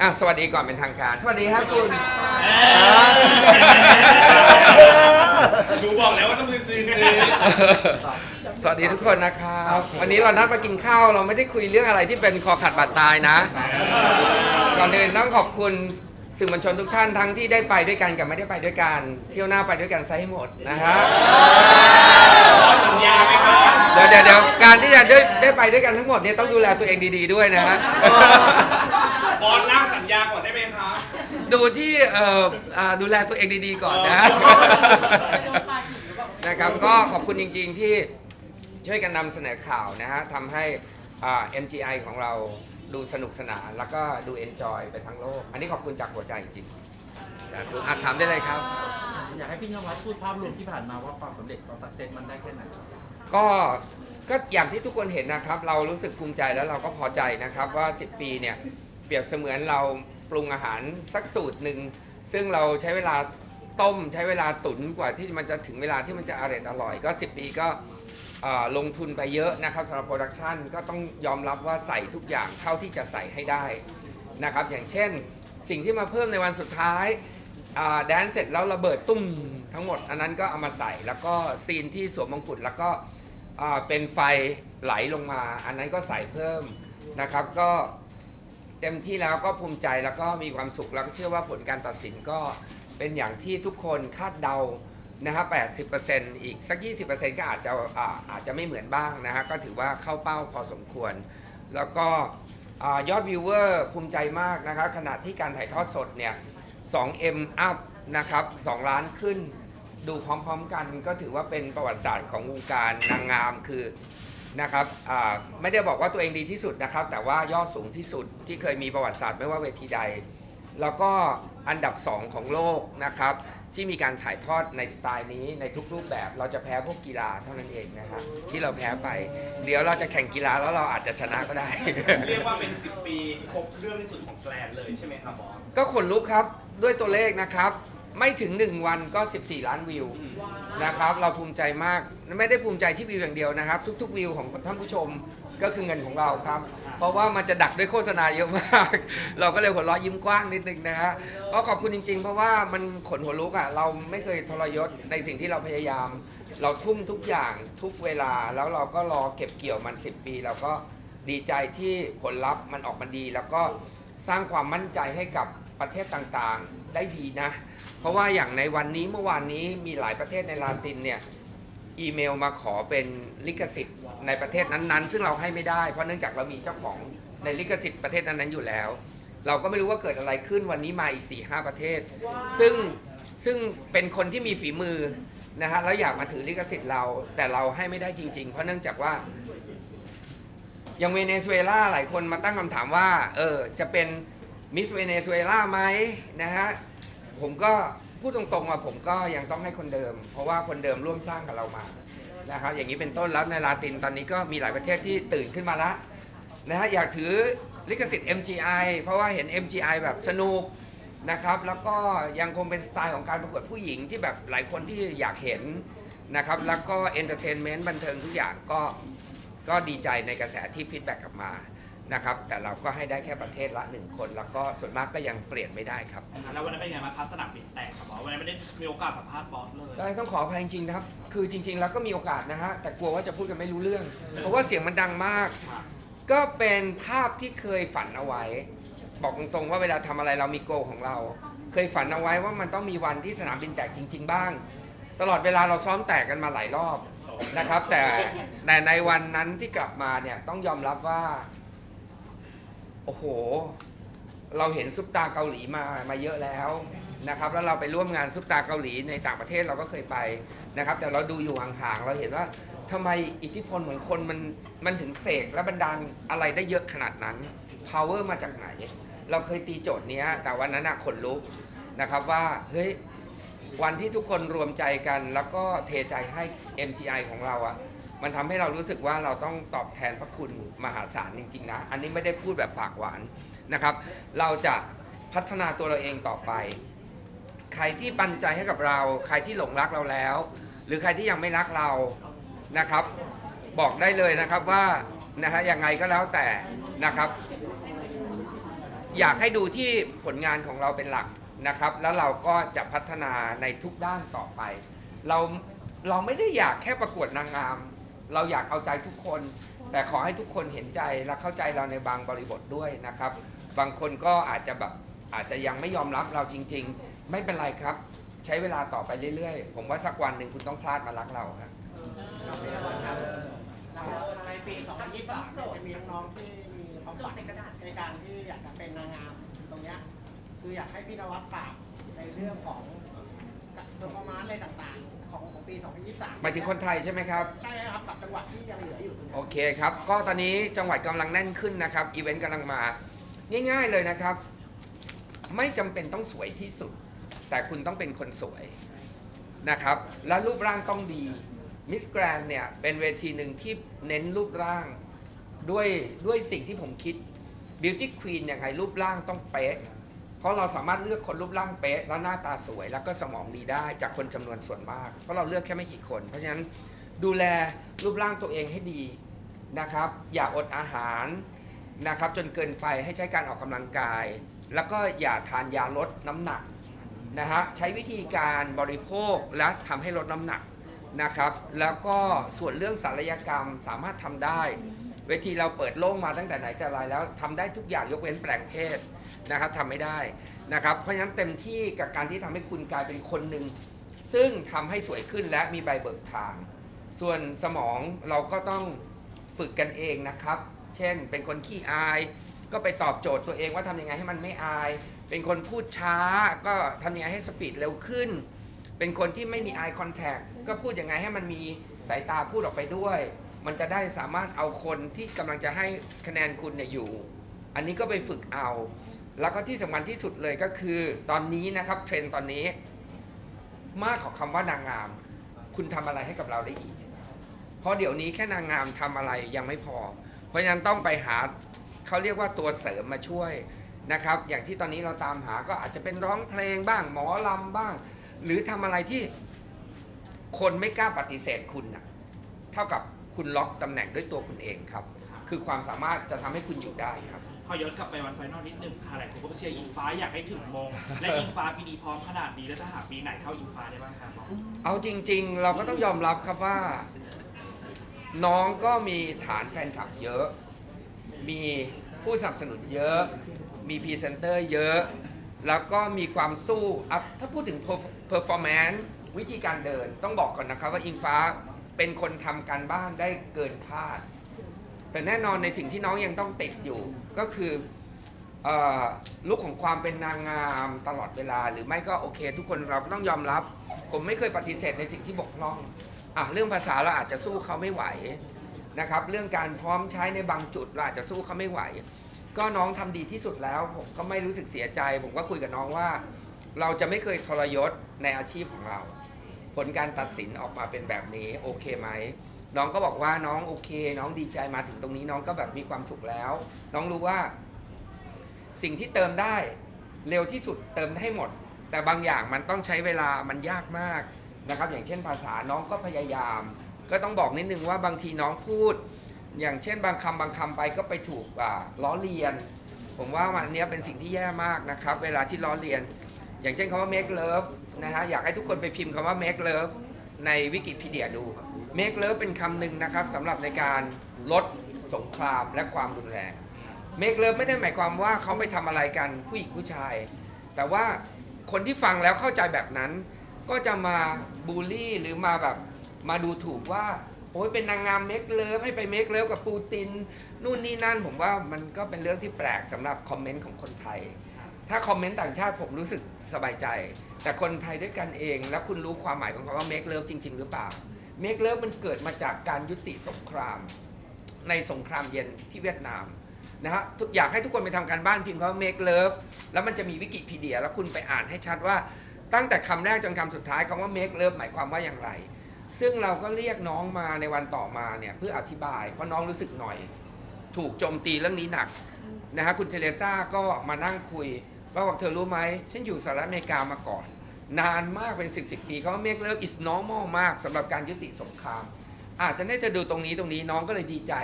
อะสวัสดีก่อนเป็นทางการ สวัสดีครับคุณดูบอกแล้วว่าต้องซีซีซีสวัสดีทุกคนนะครับวันนี้เรานัดมากินข้าวเราไม่ได้คุยเรื่องอะไรที่เป็นคอขัดบาดตายนะก่อนอื่นต้องขอบคุณสื่อมวลชนทุกท่านทั้งที่ได้ไปด้วยกันกับไม่ได้ไปด้วยกันเที่ยวหน้าไปด้วยกันซะให้หมดนะฮะสัญญาไหมครับเดี๋ยวเดี๋ยวเดี๋ยวการที่จะได้ได้ไปด้วยกันทั้งหมดเนี่ยต้องดูแลตัวเองดี ๆด้วยนะฮะบอล ดูที่เอ่ออ่าดูแลตัวเองดีๆก่อนนะนะครับก็ขอบคุณจริงๆที่ช่วยกันนำเสนอข่าวนะฮะทำให้อ่า MGI ของเราดูสนุกสนาน แล้วก็ดู enjoy ไปทั้งโลก อันนี้ขอบคุณจากหัวใจจริงๆสาธุอาถามได้เลยครับ อยากให้พี่นวัดพูดภาพรวมที่ผ่านมาว่าความสำเร็จความสักเซสมันได้แค่ไหนก็ก็อย่างที่ทุกคนเห็นนะครับ เรารู้สึกภูมิใจแล้วเราก็พอใจนะครับว่า 10 ปีเนี่ยเปรียบเสมือนเราป รุงอาหารสักสูตรหนึ่งซึ่งเราใช้เวลาต้มใช้เวลาตุ๋นกว่าที่มันจะถึงเวลาที่มันจะอร่อยอร่อยก็ 10 ปีก็ลงทุนไปเยอะนะครับสำหรับโปรดักชันก็ต้องยอมรับว่าใส่ทุกอย่างเท่าที่จะใส่ให้ได้นะครับอย่างเช่นสิ่งที่มาเพิ่มในวันสุดท้ายแดนเสร็จแล้วระเบิดตุ้มทั้งหมด อันนั้นก็เอามาใส่แล้วก็ซีนที่สวมมงกุฎแล้วก็เป็นไฟไหลลงมา อันนั้นก็ใส่เพิ่มนะครับก็ เต็มที่แล้วก็ภูมิใจแล้วก็มีความสุขแล้วก็เชื่อว่าผลการตัดสินก็เป็นอย่างที่ทุกคนคาดเดานะฮะ80%อีกสัก 20%ก็อาจจะอาอาจจะไม่เหมือนบ้างนะฮะก็ถือว่าเข้าเป้าพอสมควร แล้วก็อ่ายอดวิวเวอร์ภูมิใจมากนะครับขณะที่การถ่ายทอดสดเนี่ย 2M up นะครับ2ล้านขึ้น ดูพร้อมๆกันก็ถือว่าเป็นประวัติศาสตร์ของวงการนางงาม คือ นะครับอ่าไม่ได้บอกว่าตัวเองดีที่สุดนะครับ แต่ว่ายอดสูงที่สุดที่เคยมีประวัติศาสตร์ไม่ว่าเวทีใด แล้วก็อันดับ 2 ของโลกนะครับ ที่มีการถ่ายทอดในสไตล์นี้ในทุกรูปแบบ เราจะแพ้พวกกีฬาเท่านั้นเองนะฮะที่เราแพ้ไป เดี๋ยวเราจะแข่งกีฬาแล้วเราอาจจะชนะก็ได้ เรียกว่าเป็น 10 ปีครบเครื่องที่สุดของแกลนเลยใช่ไหมครับบอลก็ขนลุกครับด้วยตัวเลขนะครับ ไม่ถึง 1 วันก็ 14 ล้านวิว นะครับ เราภูมิใจมากไม่ได้ภูมิใจที่วิวอย่างเดียวนะครับ ทุกๆวิวของท่านผู้ชมก็คือเงินของเราครับ เพราะว่ามันจะดักด้วยโฆษณาเยอะมาก เราก็เลยหัวเราะยิ้มกว้างนิดนึงนะฮะก็ขอบคุณจริง ๆ เพราะว่ามันขนหัวลุกอะเราไม่เคยทรยศในสิ่งที่เราพยายาม เราทุ่มทุกอย่างทุกเวลาแล้วเราก็รอเก็บเกี่ยวมัน 10 ปีเราก็ดีใจที่ผลลัพธ์มันออกมาดี แล้วก็สร้างความมั่นใจให้กับประเทศต่างๆ ได้ดีนะ เพราะว่าอย่างในวันนี้เมื่อวานนี้มีหลายประเทศในลาตินเนี่ยอีเมลมาขอเป็นลิขสิทธิ์ในประเทศนั้นๆ ซึ่งเราให้ไม่ได้ เพราะเนื่องจากเรามีเจ้าของในลิขสิทธิ์ประเทศนั้นๆอยู่แล้ว เราก็ไม่รู้ว่าเกิดอะไรขึ้นวันนี้มาอีก4ี่ห้าประเทศ ซึ่งซึ่งเป็นคนที่มีฝีมือนะฮะแล้วอยากมาถือลิขสิทธิ์เรา แต่เราให้ไม่ได้จริง ๆ เพราะเนื่องจากว่าอย่างเวเนซุเอลาหลายคนมาตั้งคำถามว่าเออจะเป็นมิสเวเนซุเอลาไหมนะฮะ ผมก็พูดตรงๆว่าผมก็ยังต้องให้คนเดิม เพราะว่าคนเดิมร่วมสร้างกับเรามานะครับอย่างนี้เป็นต้นแล้วในลาตินตอนนี้ก็มีหลายประเทศที่ตื่นขึ้นมาแล้วนะฮะอยากถือลิขสิทธิ์ MGI เพราะว่าเห็น MGI แบบสนุกนะครับแล้วก็ยังคงเป็นสไตล์ของการประกวดผู้หญิงที่แบบหลายคนที่อยากเห็นนะครับแล้วก็เอนเตอร์เทนเมนต์บันเทิงทุกอย่างก็ก็ดีใจในกระแสที่ฟีดแบ็กกลับมา นะครับแต่เราก็ให้ได้แค่ประเทศละหนึ่งคน แล้วก็ส่วนมากก็ยังเปลี่ยนไม่ได้ครับแล้ววันนั้นเป็นไงบ้างครับสนามบินแตกครับบอสวันนั้นไม่ได้มีโอกาสสัมภาษณ์บอสเลย ได้ต้องขออภัยจริงๆนะครับ คือจริงๆ แล้วก็มีโอกาสนะฮะ แต่กลัวว่าจะพูดกันไม่รู้เรื่อง เพราะว่าเสียงมันดังมากครับก็เป็นภาพที่เคยฝันเอาไว้ บอกตรงๆว่าเวลาทำอะไรเรามีโกลของเรา เคยฝันเอาไว้ว่ามันต้องมีวันที่สนามบินแตกจริง ๆ บ้าง ตลอดเวลาเราซ้อมแตกกันมาหลายรอบนะครับ แต่แต่ในวันนั้นที่กลับมาเนี่ยต้องยอมรับว่า โอ้โห เราเห็นซุปตาเกาหลีมามาเยอะแล้วนะครับ แล้วเราไปร่วมงานซุปตาเกาหลีในต่างประเทศเราก็เคยไปนะครับ แต่เราดูอยู่ห่างๆ เราเห็นว่าทำไมอิทธิพลเหมือนคนมันมันถึงเสกและบันดาลอะไรได้เยอะขนาดนั้น power มาจากไหน เราเคยตีโจทย์เนี้ย แต่วันนั้นน่ะขนลุกนะครับว่าเฮ้ยวันที่ทุกคนรวมใจกัน แล้วก็เทใจให้ MGI ของเราอะ มันทำให้เรารู้สึกว่าเราต้องตอบแทนพระคุณมหาศาลจริง ๆ นะ อันนี้ไม่ได้พูดแบบปากหวานนะครับ เราจะพัฒนาตัวเราเองต่อไป ใครที่ปันใจให้กับเรา ใครที่หลงรักเราแล้ว หรือใครที่ยังไม่รักเรานะครับ บอกได้เลยนะครับว่านะฮะยังไงก็แล้วแต่นะครับ อยากให้ดูที่ผลงานของเราเป็นหลักนะครับ แล้วเราก็จะพัฒนาในทุกด้านต่อไป เราเราไม่ได้อยากแค่ประกวดนางงาม เราอยากเอาใจทุกคน แต่ขอให้ทุกคนเห็นใจและเข้าใจเราในบางบริบทด้วยนะครับ บางคนก็อาจจะแบบอาจจะยังไม่ยอมรับเราจริง ๆ ไม่เป็นไรครับ ใช้เวลาต่อไปเรื่อยๆ ผมว่าสักวันหนึ่งคุณต้องพลาดมารักเราครับในปี2023จะมีน้องๆที่มีความฝันในการที่อยากจะเป็นนางงามตรงเนี้ยคืออยากให้พี่นวัดฝากในเรื่องของเพอร์ฟอร์มานซ์อะไรต่างๆ ของของปี 2023หมายถึงคนไทยใช่ไหมครับ ใช่ครับกับจังหวัดที่ยังเหลืออยู่ตรงเนี้ยโอเคครับ ก็ตอนนี้จังหวัดกำลังแน่นขึ้นนะครับ อีเวนต์กำลังมา ง่ายๆเลยนะครับ ไม่จำเป็นต้องสวยที่สุด แต่คุณต้องเป็นคนสวยนะครับ และรูปร่างต้องดี มิสแกรนเนี่ยเป็นเวทีหนึ่งที่เน้นรูปร่างด้วยด้วยสิ่งที่ผมคิด Beauty Queen ยังไงรูปร่างต้องเป๊ะเพ ราะเราสามารถเลือกคนรูปร่างเป๊ะแล้วหน้าตาสวย แล้วก็สมองดีได้จากคนจำนวนส่วนมาก เพราะเราเลือกแค่ไม่กี่คน เพราะฉะนั้นดูแลรูปร่างตัวเองให้ดีนะครับ อย่าอดอาหารนะครับ จนเกินไปให้ใช้การออกกำลังกาย แล้วก็อย่าทานยาลดน้ำหนักนะฮะใช้วิธีการบริโภคและทำให้ลดน้ำหนักนะครับ แล้วก็ส่วนเรื่องศัลยกรรมสามารถทำได้ เวทีเราเปิดโล่งมาตั้งแต่ไหนแต่ไรแล้วทำได้ทุกอย่างยกเว้นแปลงเพศ นะครับทำไม่ได้นะครับเพราะฉะนั้นเต็มที่กับการที่ทำให้คุณกลายเป็นคนหนึ่งซึ่งทำให้สวยขึ้นและมีใบเบิกทาง ส่วนสมองเราก็ต้องฝึกกันเองนะครับ เช่นเป็นคนขี้อาย ก็ไปตอบโจทย์ตัวเองว่าทำยังไงให้มันไม่อาย เป็นคนพูดช้าก็ทำยังไงให้สปีดเร็วขึ้น เป็นคนที่ไม่มี eye contact ก็พูดยังไงให้มันมีสายตาพูดออกไปด้วย มันจะได้สามารถเอาคนที่กำลังจะให้คะแนนคุณเนี่ยอยู่ อันนี้ก็ไปฝึกเอา แล้วก็ที่สำคัญที่สุดเลยก็คือ ตอนนี้นะครับเทรนด์ตอนนี้ มากกว่าคำว่านางงาม คุณทำอะไรให้กับเราได้อีก เพราะเดี๋ยวนี้แค่นางงามทำอะไรยังไม่พอ เพราะฉะนั้นต้องไปหาเขาเรียกว่าตัวเสริมมาช่วยนะครับ อย่างที่ตอนนี้เราตามหาก็อาจจะเป็นร้องเพลงบ้างหมอลำบ้าง หรือทำอะไรที่คนไม่กล้าปฏิเสธคุณนะเท่ากับคุณล็อกตำแหน่งด้วยตัวคุณเองครับ คือความสามารถจะทำให้คุณอยู่ได้ครับ ขอย้อนกลับไปวันไฟนอลนิดนึงค่ะหลายคนก็เชียร์อิงฟ้าอยากให้ถึงมง และอิงฟ้าปีนี้พร้อมขนาดนี้แล้วถ้าหากปีไหนเข้าอิงฟ้าได้บ้างครับเอาจริง ๆ เราก็ต้องยอมรับครับว่า น้องก็มีฐานแฟนคลับเยอะ มีผู้สนับสนุนเยอะ มีพรีเซนเตอร์เยอะ แล้วก็มีความสู้อัพถ้าพูดถึงเพอร์ฟอร์แมนซ์วิธีการเดินต้องบอกก่อนนะครับว่าอิงฟ้าเป็นคนทำการบ้านได้เกินคาด แต่แน่นอนในสิ่งที่น้องยังต้องติดอยู่ก็คือเอ่อลุกของความเป็นนางงามตลอดเวลา หรือไม่ก็โอเค ทุกคนเราก็ต้องยอมรับ ผมไม่เคยปฏิเสธในสิ่งที่บกพร่องอะเรื่องภาษาเราอาจจะสู้เขาไม่ไหวนะครับ เรื่องการพร้อมใช้ในบางจุดเราอาจจะสู้เขาไม่ไหว ก็น้องทำดีที่สุดแล้ว ผมก็ไม่รู้สึกเสียใจ ผมก็คุยกับน้องว่า เราจะไม่เคยทรยศในอาชีพของเรา ผลการตัดสินออกมาเป็นแบบนี้โอเคไหม น้องก็บอกว่าน้องโอเค น้องดีใจมาถึงตรงนี้น้องก็แบบมีความสุขแล้ว น้องรู้ว่า สิ่งที่เติมได้เร็วที่สุดเติมได้หมด แต่บางอย่างมันต้องใช้เวลามันยากมากนะครับ อย่างเช่นภาษาน้องก็พยายาม ก็ต้องบอกนิดนึงว่าบางทีน้องพูด อย่างเช่นบางคำบางคำไปก็ไปถูกอ่าล้อเลียน ผมว่ามันอันเนี้ยเป็นสิ่งที่แย่มากนะครับ เวลาที่ล้อเลียน อย่างเช่นคำว่า make love นะฮะอยากให้ทุกคนไปพิมพ์คำว่า make love ในวิกิพีเดียดู make love เป็นคำหนึ่งนะครับสำหรับในการลดสงครามและความรุนแรง make love ไม่ได้หมายความว่าเขาไปทำอะไรกันผู้หญิงผู้ชาย แต่ว่าคนที่ฟังแล้วเข้าใจแบบนั้น ก็จะมาบูลลี่หรือมาแบบมาดูถูกว่าโอ้ยเป็นนางงามเมคเลิฟให้ไปเมคเลิฟกับปูติน นู่นนี่นั่นผมว่ามันก็เป็นเรื่องที่แปลกสำหรับคอมเมนต์ของคนไทย ถ้าคอมเมนต์ต่างชาติผมรู้สึกสบายใจ แต่คนไทยด้วยกันเอง แล้วคุณรู้ความหมายของคำว่า make love จริง ๆ หรือเปล่า make love มันเกิดมาจากการยุติสงคราม ในสงครามเย็นที่เวียดนามนะฮะอยากให้ทุกคนไปทำการบ้านพิมพ์คำว่า make love แล้วมันจะมีวิกิพีเดีย แล้วคุณไปอ่านให้ชัดว่าตั้งแต่คำแรกจนคำสุดท้ายคำว่า make love หมายความว่าอย่างไร ซึ่งเราก็เรียกน้องมาในวันต่อมาเนี่ยเพื่ออธิบาย เพราะน้องรู้สึกหน่อย ถูกโจมตีเรื่องนี้หนักนะฮะคุณเทเรซ่าก็มานั่งคุยว่าบอกเธอรู้ไหมฉันอยู่สหรัฐอเมริกามาก่อน นานมากเป็น 10 10ปีเขาว่า make love is normal มากสำหรับการยุติสงคราม อาจจะได้เธอดูตรงนี้ตรงนี้น้องก็เลยดีใจ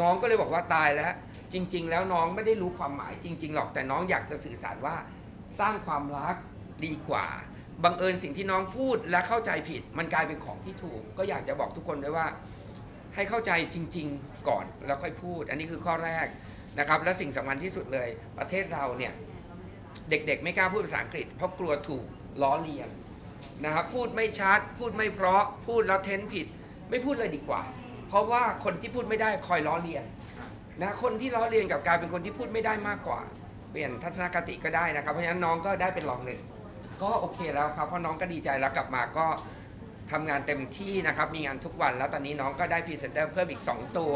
น้องก็เลยบอกว่าตายแล้ว จริง ๆ แล้วน้องไม่ได้รู้ความหมายจริง ๆ หรอกแต่น้องอยากจะสื่อสารว่าสร้างความรักดีกว่าบังเอิญสิ่งที่น้องพูดและเข้าใจผิด มันกลายเป็นของที่ถูก ก็อยากจะบอกทุกคนด้วยว่า ให้เข้าใจจริง ๆ ก่อนแล้วค่อยพูด อันนี้คือข้อแรกนะครับ และสิ่งสำคัญที่สุดเลย ประเทศเราเนี่ย เด็กๆ ไม่กล้าพูดภาษาอังกฤษ เพราะกลัวถูก ล้อเลียนนะครับพูดไม่ชัด พูดไม่เพราะพูดแล้วเท้นผิด ไม่พูดเลยดีกว่า เพราะว่าคนที่พูดไม่ได้คอยล้อเลียนนะคนที่ล้อเลียนกับกลายเป็นคนที่พูดไม่ได้มากกว่า เปลี่ยนทัศนคติก็ได้นะครับ เพราะฉะนั้นน้องก็ได้เป็นรองหนึ่งก็โอเคแล้วครับเพราะน้องก็ดีใจแล้วกลับมาก็ทำงานเต็มที่นะครับมีงานทุกวันแล้วตอนนี้น้องก็ได้พรีเซนเตอร์เพิ่มอีก 2 ตัว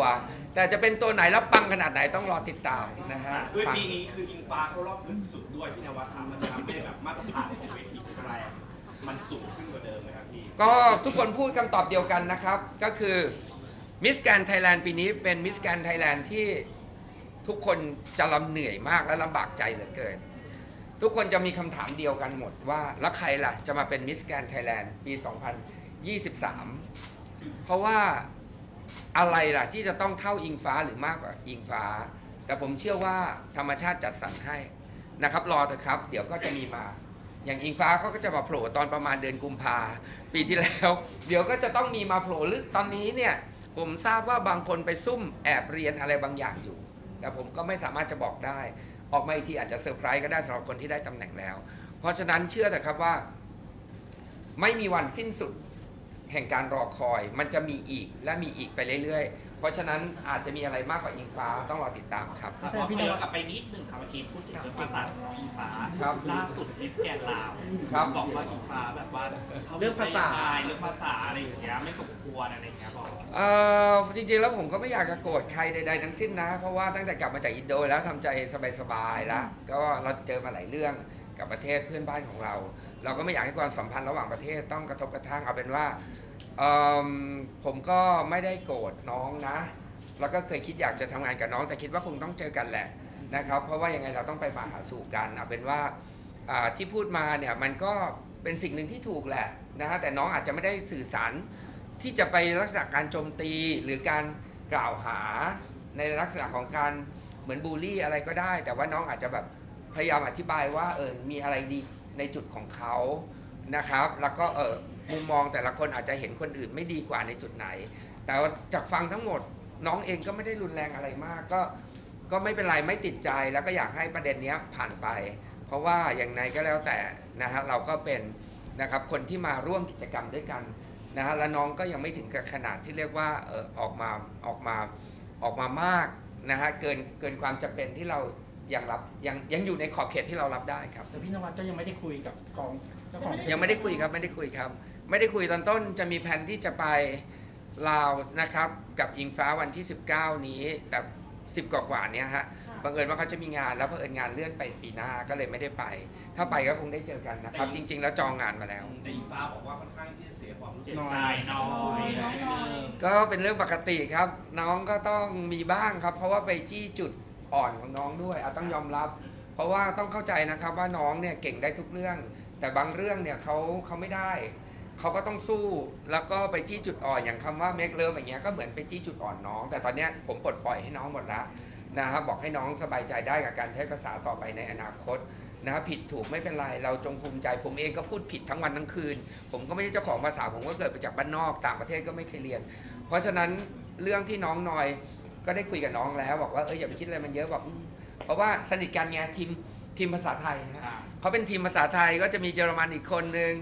แต่จะเป็นตัวไหนแล้วปังขนาดไหนต้องรอติดตามนะฮะด้วยฝากปีนี้คืออิงฟ้าเขารอบลึกสุดด้วยพี่นวัดครับมันจะทำให้แบบมาตรฐานของเวทีแกรนด์ มันสูงขึ้นกว่าเดิมไหมครับพี่ก็ทุกคนพูดคำตอบเดียวกันนะครับ ก็คือมิสแกนไทยแลนด์ปีนี้เป็นมิสแกนไทยแลนด์ที่ทุกคนจะลำเหนื่อยมากและลำบากใจเหลือเกิน ทุกคนจะมีคำถามเดียวกันหมดว่า แล้วใครล่ะจะมาเป็นมิสแกนไทยแลนด์ปี 2023 เพราะว่าอะไรล่ะที่จะต้องเท่าอิงฟ้าหรือมากกว่าอิงฟ้า แต่ผมเชื่อว่าธรรมชาติจัดสรรให้นะครับ รอเถอะครับ เดี๋ยวก็จะมีมา อย่างอิงฟ้าเขาก็จะมาโผล่ตอนประมาณเดือนกุมภาปีที่แล้ว เดี๋ยวก็จะต้องมีมาโผล่หรือตอนนี้เนี่ยผมทราบว่าบางคนไปซุ่มแอบเรียนอะไรบางอย่างอยู่ แต่ผมก็ไม่สามารถจะบอกได้ ออกมาอีกทีอาจจะเซอร์ไพรส์ก็ได้สำหรับคนที่ได้ตำแหน่งแล้ว เพราะฉะนั้นเชื่อเถอะครับว่า ไม่มีวันสิ้นสุดแห่งการรอคอย มันจะมีอีกและมีอีกไปเรื่อยๆ เพราะฉะนั้นอาจจะมีอะไรมากกว่าอิงฟ้าต้องรอติดตามครับ ขอย้อนกลับไปนิดหนึ่งครับเมื่อกี้พูดถึงเรื่องภาษาของอิงฟ้าครับล่าสุดมิสแกนลาวครับบอกว่าอิงฟ้าแบบว่าขเรื่องภาษาไม่ได้เรื่องภาษาอะไรอย่างเงี้ยไม่สมควรอะไรอย่างเงี้ยบอกเออจริงๆแล้วผมก็ไม่อยากจะโกรธใครใดๆทั้งสิ้นนะ เพราะว่าตั้งแต่กลับมาจากอินโดแล้วทำใจสบายๆแล้วก็เราเจอมาหลายเรื่องกับประเทศเพื่อนบ้านของเรา เราก็ไม่อยากให้ความสัมพันธ์ระหว่างประเทศต้องกระทบกระทั่งเอาเป็นว่า เอิ่มผมก็ไม่ได้โกรธน้องนะ แล้วก็เคยคิดอยากจะทำงานกับน้อง แต่คิดว่าคงต้องเจอกันแหละนะครับ เพราะว่ายังไงเราต้องไปมาหาสู่กันเอาเป็นว่าอ่าที่พูดมาเนี่ยมันก็เป็นสิ่งหนึ่งที่ถูกแหละนะฮะแต่น้องอาจจะไม่ได้สื่อสาร ที่จะไปลักษณะการโจมตีหรือการกล่าวหาในลักษณะของการเหมือนบูลลี่อะไรก็ได้ แต่ว่าน้องอาจจะแบบพยายามอธิบายว่าเออมีอะไรดีในจุดของเขานะครับ แล้วก็เออ มุมมองแต่ละคนอาจจะเห็นคนอื่นไม่ดีกว่าในจุดไหน แต่ว่าจากฟังทั้งหมดน้องเองก็ไม่ได้รุนแรงอะไรมากก็ก็ไม่เป็นไรไม่ติดใจแล้วก็อยากให้ประเด็นเนี้ยผ่านไป เพราะว่าอย่างไรก็แล้วแต่นะฮะเราก็เป็นนะครับคนที่มาร่วมกิจกรรมด้วยกันนะฮะแล้วน้องก็ยังไม่ถึงกับขนาดที่เรียกว่าเออออกมาออกมาออกมามากนะฮะเกินเกินความจำเป็นที่เรายังรับยังยังอยู่ในขอบเขตที่เรารับได้ครับแต่พี่นวัดก็ยังไม่ได้คุยกับกองเจ้าของยังไม่ได้คุยครับไม่ได้คุยครับ ไม่ได้คุยตอนต้นจะมีแผนที่จะไปลาวนะครับ กับอิงฟ้าวันที่ 19 นี้ แต่ 10 กว่ากว่าๆเนี้ยฮะบังเอิญว่าเขาจะมีงานแล้วบังเอิญงานเลื่อนไปปีหน้าก็เลยไม่ได้ไป ถ้าไปก็คงได้เจอกันนะครับ จริง ๆ แล้วจองงานมาแล้ว แต่อิงฟ้าบอกว่าค่อนข้างที่จะเสียความรู้สึเจ็กบใจน้อย ก็เป็นเรื่องปกติครับ น้องก็ต้องมีบ้างครับ เพราะว่าไปจี้จุดอ่อนของน้องด้วยอะต้องยอมรับ เพราะว่าต้องเข้าใจนะครับว่าน้องเนี่ยเก่งได้ทุกเรื่อง แต่บางเรื่องเนี่ยเขาเขาไม่ได้ เขาก็ต้องสู้แล้วก็ไปจี้จุดอ่อนอย่างคำว่า make love อย่างเงี้ยก็เหมือนไปจี้จุดอ่อนน้อง แต่ตอนเนี้ยผมปลดปล่อยให้น้องหมดแล้วนะครับบอกให้น้องสบายใจได้กับการใช้ภาษาต่อไปในอนาคตนะครับผิดถูกไม่เป็นไรเราจงภูมิใจ ผมเองก็พูดผิดทั้งวันทั้งคืน ผมก็ไม่ใช่เจ้าของภาษาผมก็เกิดมาจากบ้านนอกต่างประเทศก็ไม่เคยเรียน เพราะฉะนั้นเรื่องที่น้องนอยก็ได้คุยกับน้องแล้วบอกว่าเอออย่าไปคิดอะไรมันเยอะบอกอืมเพราะว่าสนิทกันไงทีมทีมภาษาไทยฮะค่ะเขาเป็นทีมภาษาไทยก็จะมีเยอรมันอีกคนนึง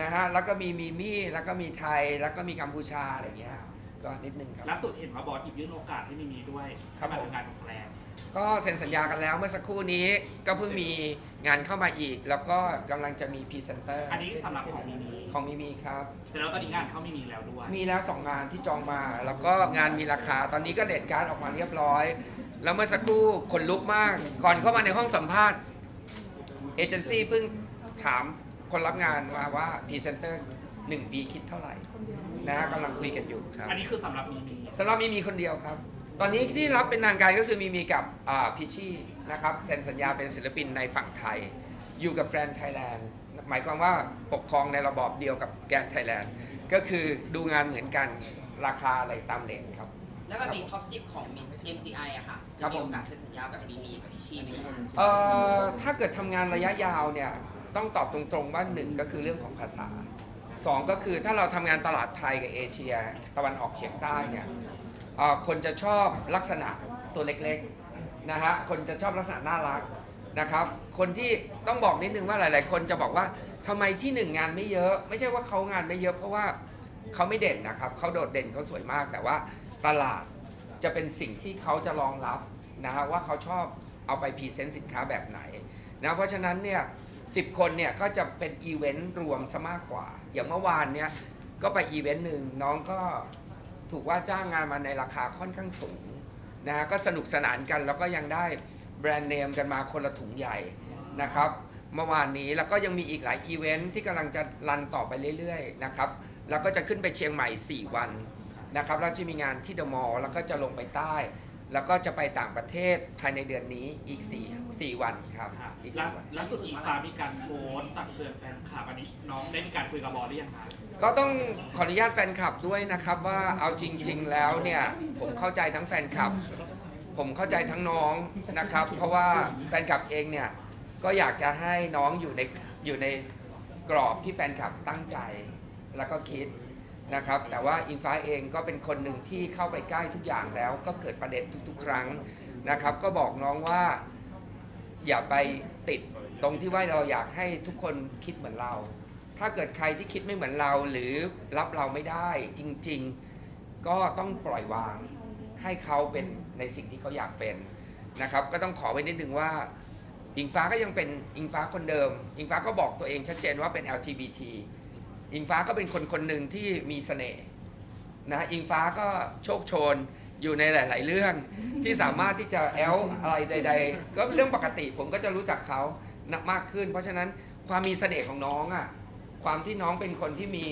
นะฮะแล้วก็มีมีมี่แล้วก็มีไทยแล้วก็มีกัมพูชาอะไรอย่างเงี้ยก็นิดนึงครับ ล่าสุดเห็นว่าบอสหยิบยื่นโอกาสให้มีมีด้วยครับให้มาผม ทำงานกับแกรนด์ก็เซ็นสัญญากันแล้วเมื่อสักครู่นี้ก็เพิ่งมีงานเข้ามาอีก แล้วก็กำลังจะมีพรีเซนเตอร์อันนี้สำหรับของมีมีของมีมีครับ เสร็จแล้วตอนนี้งานเขาไม่มีแล้วด้วยมีแล้วสองงานที่จองมา แล้วก็งานมีราคาตอนนี้ก็เลทการดออกมาเรียบร้อย แล้วเมื่อสักครู่ขนลุกมาก ก่อนเข้ามาในห้องสัมภาษณ์เอเจนซี่เพิ่งถาม คนรับงานมาว่าพรีเซนเตอร์หนึ่งปีคิดเท่าไหร่นะฮะกำลังคุยกันอยู่ครับอันนี้คือสำหรับมีมีสำหรับมีมีคนเดียวครับ ตอนนี้ที่รับเป็นทางการก็คือมีมีกับอ่าพิชชี่นะครับเซ็นสัญญาเป็นศิลปินในฝั่งไทย อยู่กับแกรนด์ไทยแลนด์หมายความว่าปกครองในระบอบเดียวกับแกรนด์ไทยแลนด์ก็คือดูงานเหมือนกันราคาอะไรตามเลนครับ แล้วแบบมีท็อปสิบของมิส MGI อะค่ะครับจะมีผม โอกาสเซ็นสัญญาแบบมีมีกับพี่ชีไหมคะเอ่อถ้าเกิดทำงานระยะยาวเนี่ย ต้องตอบตรงๆว่าหนึ่งก็คือเรื่องของภาษาสองก็คือถ้าเราทำงานตลาดไทยกับเอเชีย ตะวันออกเฉียงใต้เนี่ยเอ่อคนจะชอบลักษณะตัวเล็กๆนะฮะคนจะชอบลักษณะน่ารักนะครับคนที่ต้องบอกนิดนึงว่าหลายๆ คนจะบอกว่าทำไมที่หนึ่งงานไม่เยอะ ไม่ใช่ว่าเขางานไม่เยอะเพราะว่าเขาไม่เด่นนะครับเขาโดดเด่นเขาสวยมาก แต่ว่าตลาดจะเป็นสิ่งที่เขาจะรองรับนะฮะว่าเขาชอบเอาไปพรีเซนต์สินค้าแบบไหนนะเพราะฉะนั้นเนี่ย สิคนเนี่ยก็จะเป็นอีเวนต์รวมซะมากกว่า อย่างเมื่อวานเนี่ยก็ไปอีเวนต์หนึ่งน้องก็ถูกว่าจ้างงานมาในราคาค่อนข้างสูงนะฮะก็สนุกสนานกันแล้วก็ยังได้แบรนด์เนมกันมาคนละถุงใหญ่นะครับเมื่อวานนี้แล้วก็ยังมีอีกหลายอีเวนต์ที่กำลังจะรันต่อไปเรื่อยๆนะครับแล้วก็จะขึ้นไปเชียงใหม่ 4 วันนะครับแล้วจะมีงานที่เดอะมอลล์แล้วก็จะลงไปใต้ แล้วก็จะไปต่างประเทศภายในเดือนนี้อีก4 4วันครับค่ะอีกล่า4วัน ล่าสุดอิงฟ้ามีการโพสต์ตักเตือนแฟนคลับอันนี้น้องได้มีการคุยกับบอลหรือยังคะก็ต้องขออนุญาตแฟนคลับด้วยนะครับว่าเอาจริง ๆ แล้วเนี่ยผมเข้าใจทั้งแฟนคลับ ผมเข้าใจทั้งน้องนะครับ เพราะว่าแฟนคลับเองเนี่ยก็อยากจะให้น้องอยู่ในอยู่ในกรอบที่แฟนคลับตั้งใจ แล้วก็คิด นะครับแต่ว่าอิงฟ้าเองก็เป็นคนหนึ่งที่เข้าไปใกล้ทุกอย่างแล้ว ก็เกิดประเด็นทุก ๆ ครั้งนะครับ ก็บอกน้องว่าอย่าไปติดตรงที่ว่าเราอยากให้ทุกคนคิดเหมือนเรา ถ้าเกิดใครที่คิดไม่เหมือนเราหรือรับเราไม่ได้จริง ๆ ก็ต้องปล่อยวาง ให้เขาเป็นในสิ่งที่เขาอยากเป็นนะครับ ก็ต้องขอไว้นิดนึงว่าอิงฟ้าก็ยังเป็นอิงฟ้าคนเดิม อิงฟ้าก็บอกตัวเองชัดเจนว่าเป็น LGBT อิงฟ้าก็เป็นคนคนหนึ่งที่มีเสน่ห์นะอิงฟ้าก็โชคโชนอยู่ในหลาย ๆ เรื่อง ที่สามารถที่จะแอลอะไรใด ๆ ก็เรื่องปกติผมก็จะรู้จักเขานะมากขึ้น เพราะฉะนั้นความมีเสน่ห์ของน้องอะความที่น้องเป็นคนที่มี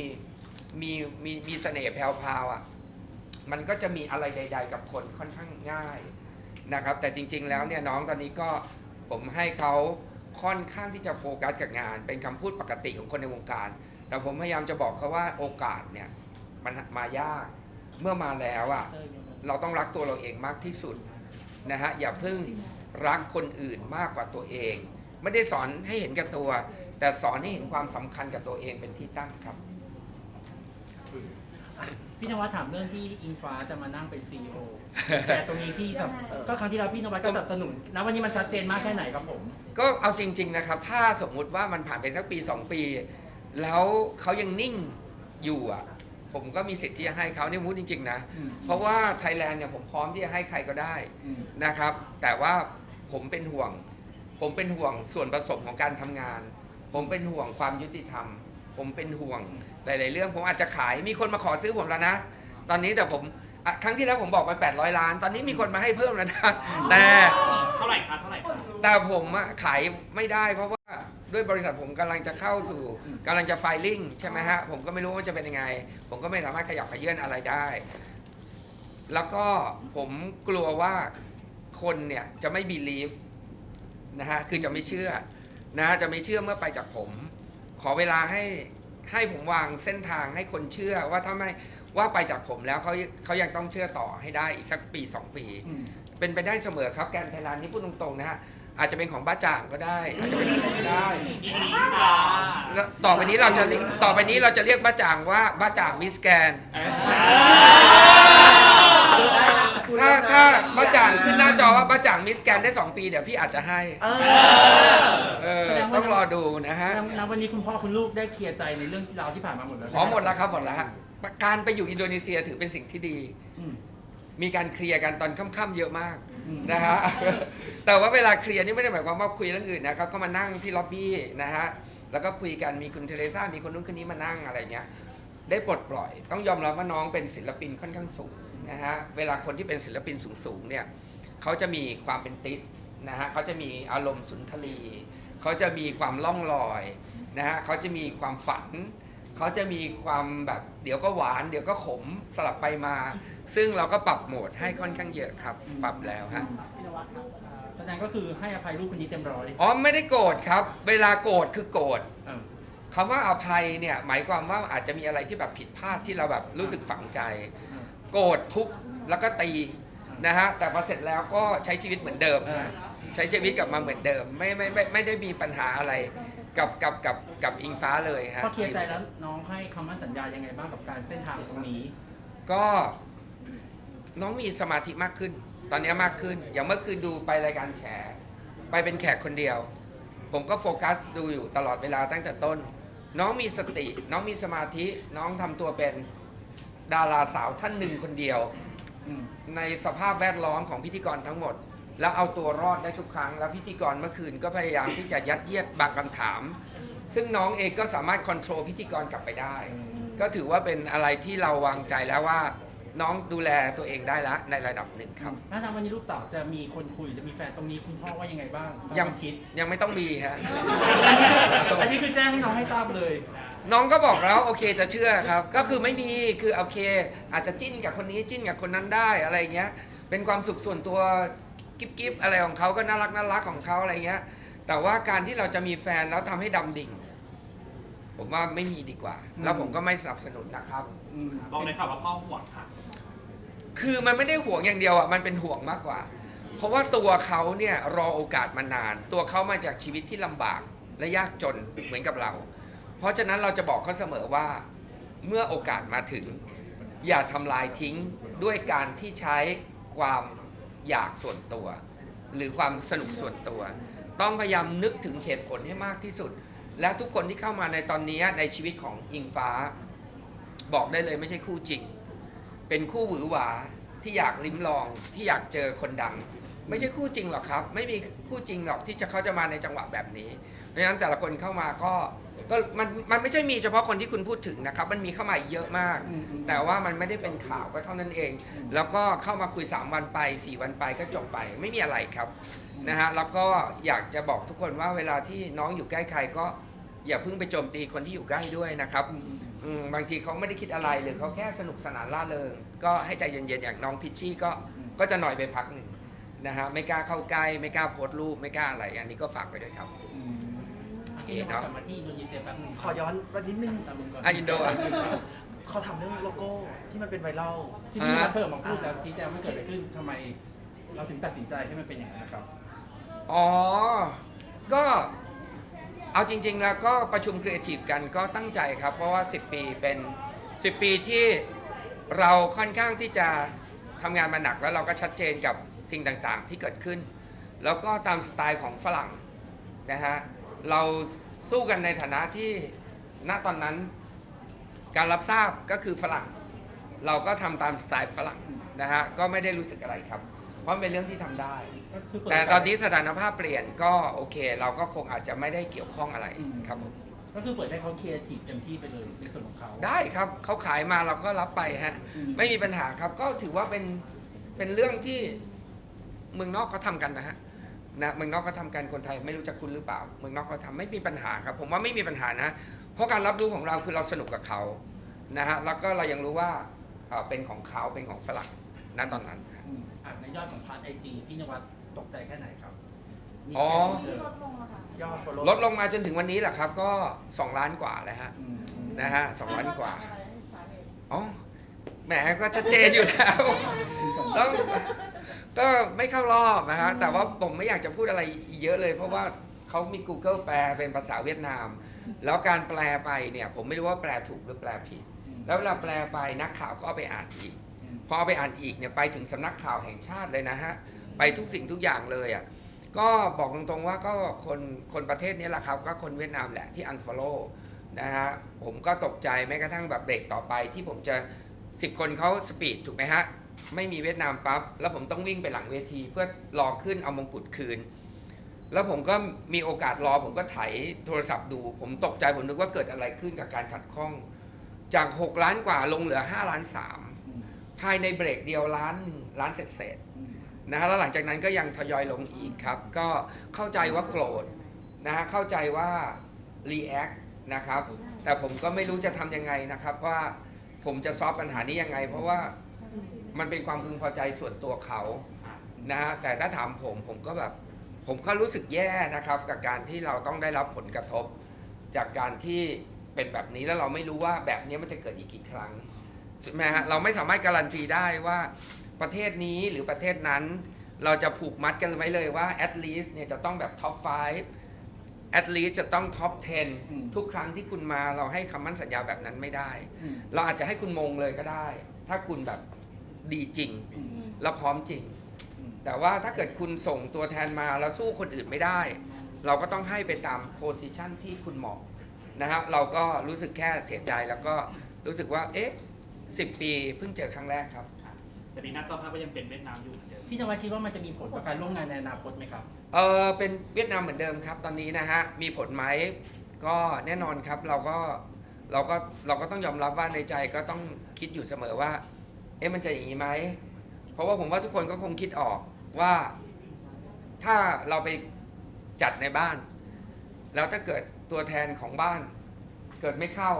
มีมีมีเสน่ห์แพรวๆอะมันก็จะมีอะไรใด ๆ กับคนค่อนข้างง่ายนะครับ แต่จริง ๆ แล้วเนี่ยน้องตอนนี้ก็ผมให้เขาค่อนข้างที่จะโฟกัสกับงาน เป็นคำพูดปกติของคนในวงการ แต่ผมพยายามจะบอกเขาว่าโอกาสเนี่ยมันมายากเมื่อมาแล้วอะเราต้องรักตัวเราเองมากที่สุดนะฮะอย่าเพิ่งรักคนอื่นมากกว่าตัวเอง ไม่ได้สอนให้เห็นแกับตัว แต่สอนให้เห็นความสำคัญกับตัวเองเป็นที่ตั้งครับ พี่นวัดถามเรื่องที่อิงฟ้าจะมานั่งเป็นซีอแต่ตรงนี้พี่สนับก็ครั้งที่แล้วพี่นวัดก็สนับสนุนนะวันนี้มันชัดเจนมากแค่ไหนครับผม ก็เอาจริง ๆนะครับ ถ้าสมมุติว่ามันผ่านไปสักปี 2 ปี แล้วเขายังนิ่งอยู่อะ ผมก็มีสิทธิ์ที่จะให้เขาเนี่ยพูดจริง ๆ นะ อืม เพราะว่าไทยแลนด์เนี่ยผมพร้อมที่จะให้ใครก็ได้ อืม นะครับ แต่ว่าผมเป็นห่วง ผมเป็นห่วงส่วนผสมของการทำงาน ผมเป็นห่วงความยุติธรรม ผมเป็นห่วงหลาย ๆ เรื่อง ผมอาจจะขาย มีคนมาขอซื้อผมแล้วนะ ตอนนี้แต่ผมอะครั้งที่แล้วผมบอกไป800 ล้าน ตอนนี้มีคนมาให้เพิ่มแล้วนะ แต่ เท่าไหร่คะเท่าไหร่คะแต่ผมอะขายไม่ได้เพราะว่า ด้วยบริษัทผมกำลังจะเข้าสู่กำลังจะไฟลิ่งใช่ไหมฮะ ผมก็ไม่รู้ว่าจะเป็นยังไง ผมก็ไม่สามารถขยับขยื่นอะไรได้ แล้วก็ผมกลัวว่าคนเนี่ยจะไม่ believe นะฮะคือจะไม่เชื่อนะฮะจะไม่เชื่อเมื่อไปจากผม ขอเวลาให้ให้ผมวางเส้นทางให้คนเชื่อว่าถ้าไม่ว่าไปจากผมแล้วเขาเขายังต้องเชื่อต่อให้ได้อีกสักปีสองปี อืม เป็นไปได้เสมอครับแกรนด์ไทยแลนด์นี่พูดตรงๆนะฮะ อาจจะเป็นของบ้าจ่างก็ได้ อาจจะเป็นของผมก็ได้อิงฟ้าแล้วต่อไปนี้เราจะเรียกต่อไปนี้เราจะเรียกบ้าจ่างว่าบ้าจ่างมิสแกน ถ้าถ้าบ้าจ่างขึ้นหน้าจอว่าบ้าจ่างมิสแกนได้ 2 ปีเดี๋ยวพี่อาจจะให้เออแสดงว่าต้องรอดูนะฮะณวันนี้คุณพ่อคุณลูกได้เคลียร์ใจในเรื่องที่เราวที่ผ่านมาหมดแล้วขอหมดแล้วครับหมดแล้วฮะการไปอยู่อินโดนีเซียถือเป็นสิ่งที่ดี อืม มีการเคลียร์กันตอนค่ำๆเยอะมากอืม นะฮะ แต่ว่าเวลาเคลียร์นี่ไม่ได้หมายความว่าคุยเรื่องอื่นนะครับ ก็มานั่งที่ล็อบบี้นะฮะ แล้วก็คุยกันมีคุณเทเรซ่ามีคนนู้นคนนี้มานั่งอะไรเงี้ย ได้ปลดปล่อย ต้องยอมรับว่าน้องเป็นศิลปินค่อนข้างสูงนะฮะ เวลาคนที่เป็นศิลปินสูงๆเนี่ยเขาจะมีความเป็นติดนะฮะเขาจะมีอารมณ์สุนทรีเขาจะมีความล่องลอยนะฮะเขาจะมีความฝัน เขาจะมีความแบบเดี๋ยวก็หวาน เดี๋ยวก็ขมสลับไปมา ซึ่งเราก็ปรับโหมดให้ค่อนข้างเยอะครับ ปรับแล้วฮะ พี่นวัดครับเอ่อแสดงก็คือให้อภัยลูกคนนี้เต็มร้อยอ๋อไม่ได้โกรธครับ เวลาโกรธคือโกรธเออคำว่าอภัยเนี่ยหมายความว่าอาจจะมีอะไรที่แบบผิดพลาดที่เราแบบรู้สึกฝังใจ เออ โกรธทุบแล้วก็ตีนะฮะแต่พอเสร็จแล้วก็ใช้ชีวิตเหมือนเดิมนะใช้ชีวิตกลับมาเหมือนเดิม ไม่ไม่ไม่ไม่ได้มีปัญหาอะไร กับกับกับกับอิงฟ้าเลยฮะพอเคลียร์ใจแล้วน้องให้คำมั่นสัญญายังไงบ้างกับการเส้นทางตรงนี้ ก็น้องมีสมาธิมากขึ้น ตอนนี้มากขึ้น อย่างเมื่อคืนดูไปรายการแฉ ไปเป็นแขกคนเดียว ผมก็โฟกัสดูอยู่ตลอดเวลาตั้งแต่ต้น น้องมีสติ น้องมีสมาธิ น้องทำตัวเป็นดาราสาวท่านหนึ่งคนเดียวอืมในสภาพแวดล้อมของพิธีกรทั้งหมด แล้วเอาตัวรอดได้ทุกครั้ง แล้วพิธีกรเมื่อคืนก็พยายามที่จะยัดเยียดบางคำถาม ซึ่งน้องเองก็สามารถคอนโทรลพิธีกรกลับไปได้ ก็ถือว่าเป็นอะไรที่เราวางใจแล้วว่า น้องดูแลตัวเองได้แล้วในระดับหนึ่งครับถ้าทำวันนี้ลูกสาวจะมีคนคุยจะมีแฟนตรงนี้คุณพ่อว่ายังไงบ้างยังคิด ยังไม่ต้องมีฮะอันนี้คือแจ้งให้น้องให้ทราบเลย น้องก็บอกแล้วโอเคจะเชื่อครับ ก็คือไม่มีคือโอเค อาจจะจิ้นกับคนนี้จิ้นกับคนนั้นได้อะไรเงี้ย เป็นความสุขส่วนตัว กิ๊บกิบอะไรของเขาก็น่ารักน่ารักของเขาอะไรเงี้ย แต่ว่าการที่เราจะมีแฟนแล้วทำให้ดำดิ่ง ผมว่าไม่มีดีกว่า แล้วผมก็ไม่สนับสนุนนะครับอืมบอกเลยค่ะว่าพ่อห่วงค่ะ คือมันไม่ได้ห่วงอย่างเดียวอะ มันเป็นห่วงมากกว่า เพราะว่าตัวเขาเนี่ยรอโอกาสมานาน ตัวเขามาจากชีวิตที่ลำบากและยากจน เหมือนกับเรา เพราะฉะนั้นเราจะบอกเขาเสมอว่า เมื่อโอกาสมาถึง อย่าทำลายทิ้งด้วยการที่ใช้ความ อยากส่วนตัว หรือความสนุกส่วนตัว ต้องพยายามนึกถึงเหตุผลให้มากที่สุด และทุกคนที่เข้ามาในตอนนี้ในชีวิตของอิงฟ้า บอกได้เลยไม่ใช่คู่จริง เป็นคู่หวือหวาที่อยากลิ้มลองที่อยากเจอคนดัง ไม่ใช่คู่จริงหรอกครับ ไม่มีคู่จริงหรอกที่จะเขาจะมาในจังหวะแบบนี้เพราะฉะนั้นแต่ละคนเข้ามาก็ ก็มันมันไม่ใช่มีเฉพาะคนที่คุณพูดถึงนะครับ มันมีเข้ามาอีกเยอะมาก อืมอืม แต่ว่ามันไม่ได้เป็นข่าวก็เท่านั้นเอง แล้วก็เข้ามาคุย 3 วันไป 4 วันไปก็จบไปไม่มีอะไรครับนะฮะแล้วก็อยากจะบอกทุกคนว่าเวลาที่น้องอยู่ใกล้ใครก็อย่าเพิ่งไปโจมตีคนที่อยู่ใกล้ด้วยนะครับอืมบางทีเขาไม่ได้คิดอะไรหรือเขาแค่สนุกสนานล่าเริงก็ให้ใจเย็นๆอย่างน้องพิชชี่ก็ก็จะหน่อยไปพักหนึ่งนะฮะไม่กล้าเข้าใกล้ไม่กล้าโพสต์รูปไม่กล้าอะไรอันนี้ก็ฝากไปด้วยครับ อืมพี่น้องกลับมาที่อินโดนีเซียแป๊บนึงขอย้อนวันนิดนึงตามมึงก่อนอะอินโดอะ เขาทำเรื่องโลโก้ที่มันเป็นไวรัลที่พี่มาเพิ่มมาพูดแล้วชี้แจงว่าเกิดอะไรขึ้นทำไม เราถึงตัดสินใจให้มันเป็นอย่างนั้นนะครับ อ๋อ ก็เอาจริง ๆ แล้วก็ประชุมครีเอทีฟกันก็ตั้งใจครับ เพราะว่า 10 ปีเป็น 10 ปีที่เราค่อนข้างที่จะทำงานมาหนักแล้วเราก็ชัดเจนกับสิ่งต่างๆ ที่เกิดขึ้น แล้วก็ตามสไตล์ของฝรั่งนะฮะ เราสู้กันในฐานะที่ณตอนนั้นการรับทราบก็คือฝรั่ง เราก็ทำตามสไตล์ฝรั่งนะฮะก็ไม่ได้รู้สึกอะไรครับ เพราะมันเป็นเรื่องที่ทำได้ ก็คือเปิดแต่ตอนนี้สถานภาพเปลี่ยนก็โอเค เราก็คงอาจจะไม่ได้เกี่ยวข้องอะไรครับผมก็คือเปิดให้เขาเคลียร์ทีฟเต็มที่ไปเลยในส่วนของเขา ได้ครับเขาขายมาเราก็รับไปฮะอืม ไม่มีปัญหาครับก็ถือว่าเป็นเป็นเรื่องที่เมืองนอกเขาทำกันนะฮะ นะเมืองนอกเขาทำกันคนไทยไม่รู้จักคุณหรือเปล่า เมืองนอกเขาทำไม่มีปัญหาครับ ผมว่าไม่มีปัญหานะ เพราะการรับรู้ของเราคือเราสนุกกับเขานะฮะแล้วก็เรายังรู้ว่าเอ่อเป็นของเขาเป็นของฝรั่งณตอนนั้นอืมอะในยอดของพาร์ทไอจีพี่นวัดตกใจแค่ไหนครับมีอ๋อแค่นี้เลยยอด follow ลดลงมาจนถึงวันนี้แหละครับ ก็ 2 ล้านกว่าแล้วฮะอืมอืมนะฮะสองล้านกว่าอ๋อแหมก็ชัดเจนอยู่แล้วต้อง ก็ไม่เข้ารอบนะฮะแต่ว่าผมไม่อยากจะพูดอะไรเยอะเลย เพราะว่าเขามี Google แปลเป็นภาษาเวียดนาม แล้วการแปลไปเนี่ย ผมไม่รู้ว่าแปลถูกหรือแปลผิด แล้วเวลาแปลไปนักข่าวก็เอาไปอ่านอีก พอเอาไปอ่านอีกเนี่ยไปถึงสำนักข่าวแห่งชาติเลยนะฮะไปทุกสิ่งทุกอย่างเลยอะก็บอกตรงๆว่าก็คนคนประเทศนี้แหละครับ ก็คนเวียดนามแหละที่ unfollow นะฮะผมก็ตกใจแม้กระทั่งแบบเบรกต่อไปที่ผมจะ 10 คนเขาสปีดถูกไหมฮะ ไม่มีเวียดนามปั๊บแล้วผมต้องวิ่งไปหลังเวที เพื่อรอขึ้นเอามงกุฎคืน แล้วผมก็มีโอกาสรอ ผมก็ไถโทรศัพท์ดู ผมตกใจผมนึกว่าเกิดอะไรขึ้นกับการขัดข้อง จาก 6 ล้านกว่าลงเหลือ 5 ล้าน 3 ภายในเบรกเดียวล้านหนึ่งล้านเศษเศษนะฮะแล้วหลังจากนั้นก็ยังทยอยลงอีกครับ ก็เข้าใจว่าโกรธนะฮะเข้าใจว่า react นะครับ แต่ผมก็ไม่รู้จะทำยังไงนะครับว่าผมจะซอฟปัญหานี้ยังไง เพราะว่า มันเป็นความพึงพอใจส่วนตัวเขานะฮะแต่ถ้าถามผมผมก็แบบผมก็รู้สึกแย่นะครับ กับการที่เราต้องได้รับผลกระทบ จากการที่เป็นแบบนี้แล้วเราไม่รู้ว่าแบบนี้มันจะเกิดอีกกี่ครั้งใช่ไหมฮะเราไม่สามารถการันตีได้ว่าประเทศนี้หรือประเทศนั้น เราจะผูกมัดกันไว้เลยว่า at least เนี่ยจะต้องแบบ top 5 at least จะต้อง top อืม10 ทุกครั้งที่คุณมาเราให้คำมั่นสัญญาแบบนั้นไม่ได้อืมเราอาจจะให้คุณมงเลยก็ได้ ถ้าคุณแบบ ดีจริงอืมและพร้อมจริงอืมแต่ว่าถ้าเกิดคุณส่งตัวแทนมาแล้วสู้คนอื่นไม่ได้ เราก็ต้องให้ไปตามโพสิชันที่คุณเหมาะนะฮะเราก็รู้สึกแค่เสียใจแล้วก็รู้สึกว่าเอ๊ะสิปีเพิ่งเจอครั้งแรกครับ แต่ปีหน้าเจ้าภาพก็ยังเป็นเวียดนามอยู่เหมือนเดิมพี่นวัดคิดว่ามันจะมีผลต่อการร่วมงานในอนาคตไหมครับเออเป็นเวียดนามเหมือนเดิมครับ ตอนนี้นะฮะมีผลไหมก็แน่นอนครับเราก็เราก็เราก็ต้องยอมรับว่าในใจก็ต้องคิดอยู่เสมอว่า เอ๊ะมันจะอย่างนี้ไหม เพราะว่าผมว่าทุกคนก็คงคิดออกว่าถ้าเราไปจัดในบ้าน แล้วถ้าเกิดตัวแทนของบ้าน เกิดไม่เข้า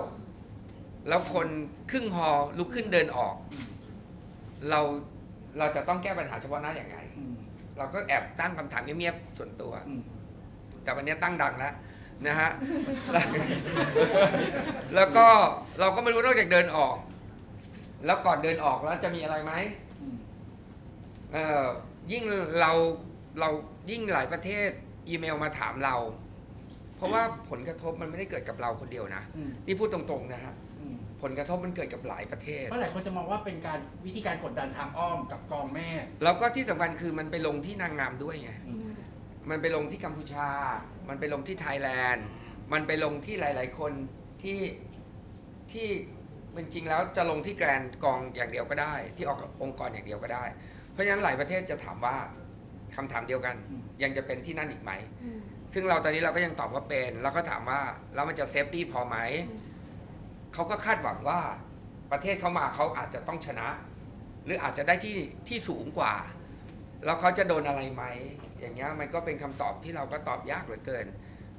แล้วคนครึ่งฮอลุกขึ้นเดินออก เราเราจะต้องแก้ปัญหาเฉพาะหน้าอย่างไง เราก็แอบตั้งคำถามเงียบๆส่วนตัว แต่วันนี้ตั้งดังแล้วนะฮะ แล้วก็เราก็ไม่รู้นอกจากเดินออก แล้วก่อนเดินออกแล้วจะมีอะไรไหมอืมเอ่อยิ่งเราเรายิ่งหลายประเทศอีเมลมาถามเรา เพราะว่าผลกระทบมันไม่ได้เกิดกับเราคนเดียวนะอืมนี่พูดตรงๆนะฮะอืมผลกระทบมันเกิดกับหลายประเทศเพราะหลายคนจะมองว่าเป็นการวิธีการกดดันทางอ้อมกับกองแม่ แล้วก็ที่สำคัญคือมันไปลงที่นางงามด้วยไงอืมมันไปลงที่กัมพูชา มันไปลงที่ไทยแลนด์ มันไปลงที่หลาย ๆ คนที่ที่เป็น จริงแล้วจะลงที่แกรนด์กองอย่างเดียวก็ได้ ที่ออกองค์กรอย่างเดียวก็ได้ เพราะฉะนั้นหลายประเทศจะถามว่าคำถามเดียวกัน ยังจะเป็นที่นั่นอีกไหม ซึ่งเราตอนนี้เราก็ยังตอบว่าเป็น แล้วก็ถามว่าแล้วมันจะเซฟตี้พอไหมเขาก็คาดหวังว่าประเทศเขามาเขาอาจจะต้องชนะ หรืออาจจะได้ที่ที่สูงกว่า แล้วเขาจะโดนอะไรไหม อย่างเงี้ยมันก็เป็นคำตอบที่เราก็ตอบยากเหลือเกิน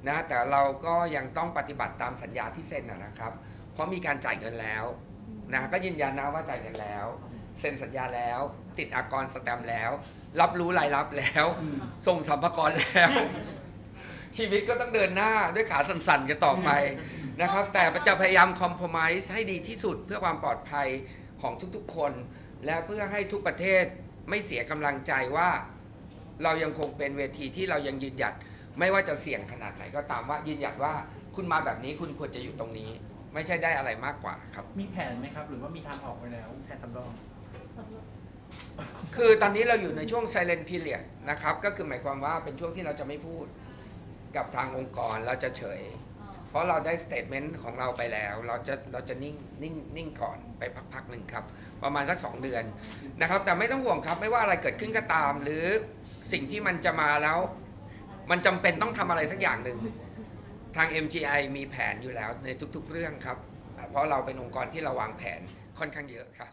นะแต่เราก็ยังต้องปฏิบัติตามสัญญาที่เซ็นนะนะครับ เพราะมีการจ่ายเงินแล้วนะก็ยืนยันนะว่าจ่ายเงินแล้ว เซ็นสัญญาแล้ว ติดอากรสแตมป์แล้ว รับรู้รายรับแล้วอืมส่งสัมภาระแล้ว ชีวิตก็ต้องเดินหน้าด้วยขาสั่นๆกันต่อไปนะครับ แต่จะพยายามคอม p r o m i s e ให้ดีที่สุดเพื่อความปลอดภัยของทุกๆคน และเพื่อให้ทุกประเทศไม่เสียกำลังใจว่า เรายังคงเป็นเวทีที่เรายังยืนหยัด ไม่ว่าจะเสี่ยงขนาดไหนก็ตามว่ายืนหยัดว่าคุณมาแบบนี้คุณควรจะอยู่ตรงนี้ ไม่ใช่ได้อะไรมากกว่าครับ มีแผนไหมครับ หรือว่ามีทางออกไปแล้วแผนสำรอง คือตอนนี้เราอยู่ในช่วง silent period นะครับ ก็คือหมายความว่าเป็นช่วงที่เราจะไม่พูดกับทางองค์กรเราจะเฉย เพราะเราได้ statement ของเราไปแล้ว เราจะเราจะนิ่งนิ่งนิ่งก่อนไปพักๆหนึ่งครับ ประมาณสัก 2 เดือนนะครับ แต่ไม่ต้องห่วงครับ ไม่ว่าอะไรเกิดขึ้นก็ตาม หรือสิ่งที่มันจะมาแล้ว มันจำเป็นต้องทำอะไรสักอย่างหนึ่ง ทาง MGI มีแผนอยู่แล้วในทุกๆเรื่องครับ เพราะเราเป็นองค์กรที่เราวางแผนค่อนข้างเยอะครับ